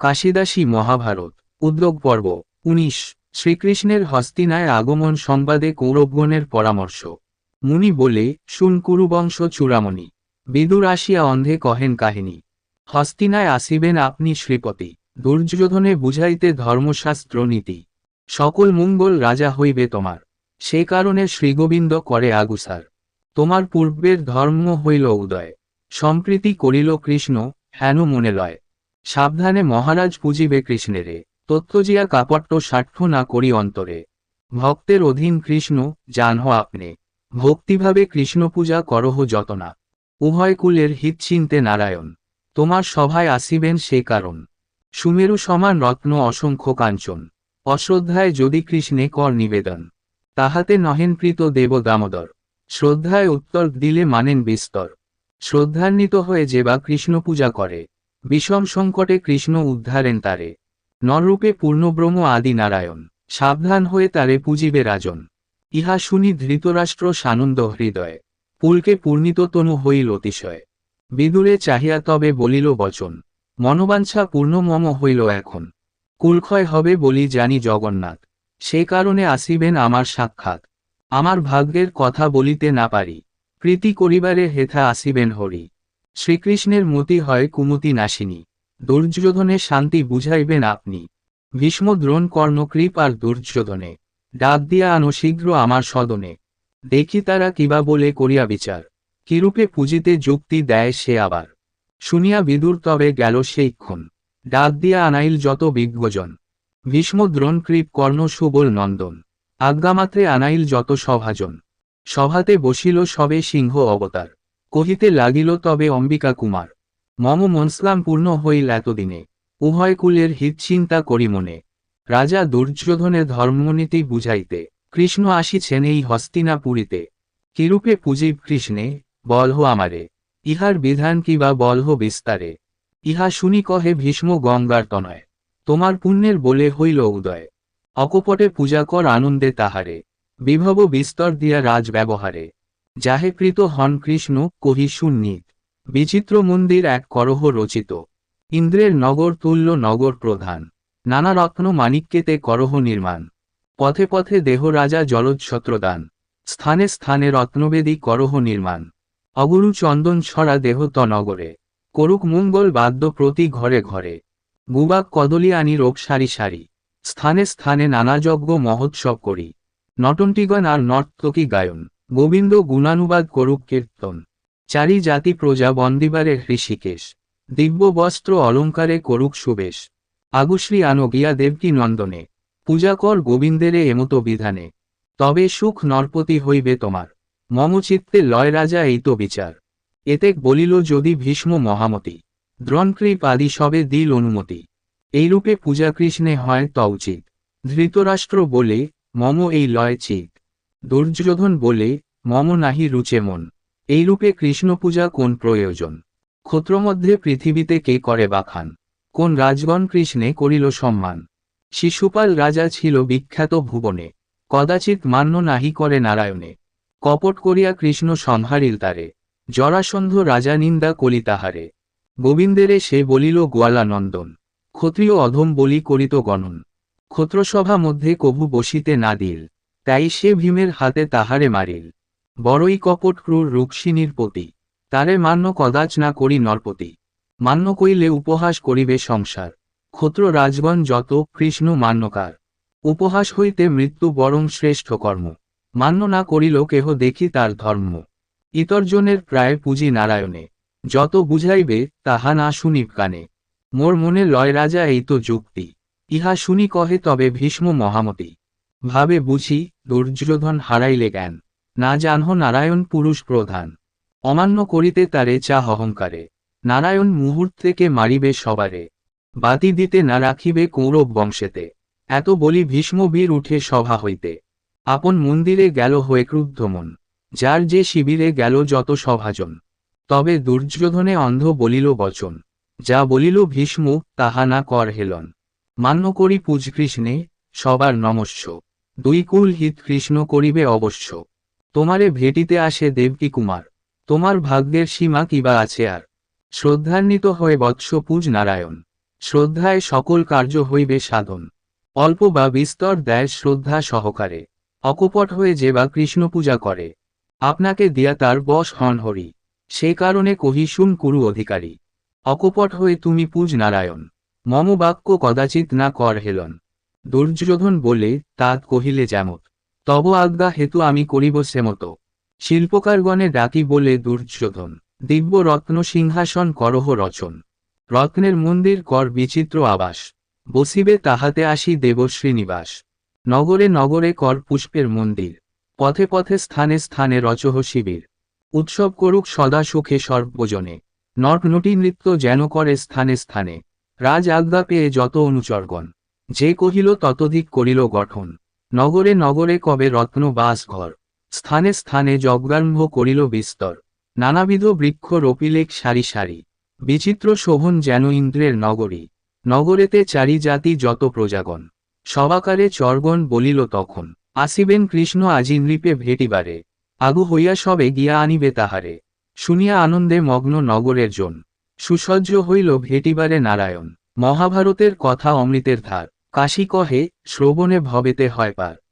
কাশিদাসী মহাভারত, উদ্যোগ পর্ব, উনিশ, শ্রীকৃষ্ণের হস্তিনায় আগমন সংবাদে কৌরবগণের পরামর্শ। মুনি বলে, শুন কুরুবংশ চূড়ামণি, বিদুর আসিয়া অন্ধে কহেন কাহিনী। হস্তিনায় আসিবেন আপনি শ্রীপতি, দুর্যোধনে বুঝাইতে ধর্মশাস্ত্র নীতি। সকল মঙ্গল রাজা হইবে তোমার, সে কারণে শ্রীগোবিন্দ করে আগুসার। তোমার পূর্বের ধর্ম হইল উদয়। সম্প্রীতি করিল কৃষ্ণ, হেন মনে লয়। সাবধানে মহারাজ পুজিবে কৃষ্ণেরে, তত্ত্বজিয়া কাপট্ট সাক্ষ্য না করি অন্তরে। ভক্তের অধীন কৃষ্ণ, জানহ আপনি। ভক্তিভাবে কৃষ্ণ পূজা করহ যতনা। উভয় কুলের হিত চিনতে নারায়ণ। তোমার সভায় আসিবেন সে কারণ। সুমেরু সমান রত্ন অসংখ্য কাঞ্চন। অশ্রদ্ধায় যদি কৃষ্ণে কর নিবেদন। তাহাতে নহেনপ্রীত দেব দামোদর। শ্রদ্ধায় উত্তর দিলে মানেন বিস্তর। শ্রদ্ধান্বিত হয়ে যে বা কৃষ্ণ পূজা করে। বিষম সংকটে কৃষ্ণ উদ্ধারেন তারে। নররূপে পূর্ণব্রহ্ম আদি নারায়ণ, সাবধান হয়ে তারে পুজিবে রাজন। ইহা শুনি ধৃতরাষ্ট্র সানন্দ হৃদয়ে, পুলকে পূর্ণিত তনু হইল অতিশয়। বিদুরে চাহিয়া তবে বলিল, বচন, মনোবাঞ্ছা পূর্ণমম হইল এখন। কুলক্ষয় হবে বলি জানি জগন্নাথ, সে কারণে আসিবেন আমার সাক্ষাৎ। আমার ভাগ্যের কথা বলিতে না পারি, প্রীতি করিবারে হেথা আসিবেন হরি। শ্রীকৃষ্ণের মতি হয় কুমতি নাশিনী। দুর্যোধনে শান্তি বুঝাইবেন আপনি। ভীষ্ম দ্রোণ কর্ণ কৃপ আর দুর্যোধনে। ডাক দিয়া আনো শীঘ্র আমার সদনে। দেখি তারা কিবা বলে করিয়া বিচার। কিরূপে পুঁজিতে যুক্তি দেয় সে আবার। শুনিয়া বিদুর তবে গেল সেইক্ষণ ডাক দিয়া আনাইল যত বিজ্ঞজন। ভীষ্ম দ্রোণ কৃপ কর্ণ সুবল নন্দন। আজ্ঞামাত্রে আনাইল যত সভাজন। সভাতে বসিল সবে সিংহ অবতার। কহিতে লাগিল, তবে অম্বিকা কুমার, মম মনস্লাম পূর্ণ হইল এতদিনে। উভয় কুলের হিত চিন্তা করি মনে। রাজা দুর্যোধনের ধর্মনীতি বুঝাইতে, কৃষ্ণ আসিছেন এই হস্তিনাপুরীতে। কিরূপে পুজীব কৃষ্ণে, বলহ আমারে। ইহার বিধান কিবা বলহ বিস্তারে? ইহা শুনি কহে ভীষ্ম গঙ্গার তনয়। তোমার পুণ্যের বলে হইল উদয়। অকপটে পূজা কর আনন্দে তাহারে। বিভব বিস্তর দিয়া রাজ ব্যবহারে। যাহে কৃত হন কৃষ্ণ, কহি সুন্নিত। বিচিত্র মন্দির এক করহ রচিত। ইন্দ্রের নগর তুল্য নগর প্রধান। নানা রত্ন মানিক্যেতে করহ নির্মাণ। পথে পথে দেহ রাজা জলচ্ছত্রদান। স্থানে স্থানে রত্নবেদী করহ নির্মাণ। অগুরু চন্দন ছড়া দেহ তনগরে। করুক মঙ্গল বাদ্য প্রতি ঘরে ঘরে। গুবাক কদলি আনি রোগ সারি সারি। স্থানে স্থানে নানা যজ্ঞ মহোৎসব করি। নটন্টিগণ আর নর্তকী গায়ন। গোবিন্দ গুণানুবাদ করুক কীর্তন। চারি জাতি প্রজা বন্দিবারে ঋষিকেশ দিব্য বস্ত্র অলঙ্কারে করুক সুবেশ। আগুশ্রী আনো গিয়া দেবকী নন্দনে। পূজা কর গোবিন্দেরে এমতো বিধানে। তবে সুখ নরপতি হইবে তোমার। মম চিত্তে লয় রাজা এই তো বিচার। এতে বলিল যদি ভীষ্ম মহামতি। দ্রণকৃপ আদি সবে দিল অনুমতি। এইরূপে পূজা কৃষ্ণে হয় ত উচিত। ধৃতরাষ্ট্র বলে, মম এই লয় চিত। দুর্যোধন বলে, মম নাহি রুচে মন। এইরূপে কৃষ্ণ পূজা কোন প্রয়োজন? ক্ষত্রমধ্যে পৃথিবীতে কে করে বাখান? কোন রাজগণ কৃষ্ণে করিল সম্মান? শিশুপাল রাজা ছিল বিখ্যাত ভুবনে। কদাচিৎ মান্য নাহি করে নারায়ণে। কপট করিয়া কৃষ্ণ সংহারিল তারে। জরাসন্ধ রাজা নিন্দা কলি তাহারে। গোবিন্দেরে সে বলিল, গোয়ালা নন্দন। ক্ষত্রিয় অধম বলি করিত গণন। ক্ষত্রসভা মধ্যে কভু বসিতে না দিল। তাই সে ভীমের হাতে তাহারে মারিল। বড়ই কপট, ক্রূর রুক্সিনীর পতি। তারে মান্য কদাচ না করি নরপতি। মান্য কইলে উপহাস করিবে সংসার। ক্ষত্র রাজগণ যত, কৃষ্ণ মান্যকার। উপহাস হইতে মৃত্যু বরং শ্রেষ্ঠ কর্ম। মান্য না করিল কেহ দেখি তার ধর্ম। ইতর্জনের প্রায় পুঁজি নারায়ণে। যত বুঝাইবে, তাহা না শুনি কানে। মোর মনে লয় রাজা এই তো যুক্তি। ইহা শুনি কহে তবে ভীষ্ম মহামতি। ভাবে বুঝি, দুর্যোধন হারাইলে জ্ঞান না জানহ নারায়ণ পুরুষ প্রধান। অমান্য করিতে তারে চা অহংকারে। নারায়ণ মুহূর্তেকে মারিবে সবারে। বাতি দিতে না রাখিবে কৌরব বংশেতে। এত বলি ভীষ্মবীর উঠে সভা হইতে। আপন মন্দিরে গেল হয়ে ক্রুদ্ধ মন যার যে শিবিরে গেল যত সভাজন। তবে দুর্যোধনে অন্ধ বলিল বচন। যা বলিল ভীষ্ম, তাহা না কর হেলন। মান্য করি পূজ কৃষ্ণে সবার নমস্য। দুই কুল হিত কৃষ্ণ করিবে অবশ্য। তোমারে ভেটিতে আসে দেবকী কুমার। তোমার ভাগ্যের সীমা কিবা আছে আর? শ্রদ্ধান্বিত হয়ে বৎস পূজ নারায়ণ। শ্রদ্ধায় সকল কার্য হইবে সাধন। অল্প বা বিস্তর দেয় শ্রদ্ধা সহকারে। অকপট হয়ে যে বা কৃষ্ণ পূজা করে। আপনাকে দিয়া তার বশ হন হরি। সে কারণে কহি শুন কুরু অধিকারী। অকপট হয়ে তুমি পূজ নারায়ণ। মম বাক্য কদাচিৎ না কর হেলন। দুর্যোধন বলে, তাত কহিলে যেমত তব আজ্ঞা হেতু আমি করিব সেমত। শিল্পকারগণে ডাকি বলে দুর্যোধন, দিব্য রত্ন সিংহাসন করহ রচন। রত্নের মন্দির কর বিচিত্র আবাস, বসিবে তাহাতে আসি দেবশ্রী নিবাস নগরে নগরে কর পুষ্পের মন্দির, পথে পথে স্থানে স্থানে রচহ শিবির। উৎসব করুক সদা সুখে সর্বজনে নটনটি নৃত্য যেন করে স্থানে স্থানে। রাজ আজ্ঞা পেয়ে যত অনুচরগণ যে কহিল ততধিক করিল গঠন। নগরে নগরে কবে রত্ন, বাস, ঘর। স্থানে স্থানে যজ্ঞারম্ভ করিল বিস্তর। নানাবিধ বৃক্ষ রপিলেক সারি সারি। বিচিত্র শোভন যেন ইন্দ্রের নগরী। নগরেতে চারি জাতি যত প্রজাগণ। সবাকারে চরগণ বলিল তখন, আসিবেন কৃষ্ণ আজি নৃপে ভেটিবারে। আগু হইয়া সবে গিয়া আনিবে তাহারে। শুনিয়া আনন্দে মগ্ন নগরের জন। সুসজ্জ হইল ভেটিবারে নারায়ণ। মহাভারতের কথা অমৃতের ধার। কাশী কহে শ্রবণে ভবেতে হয় পার।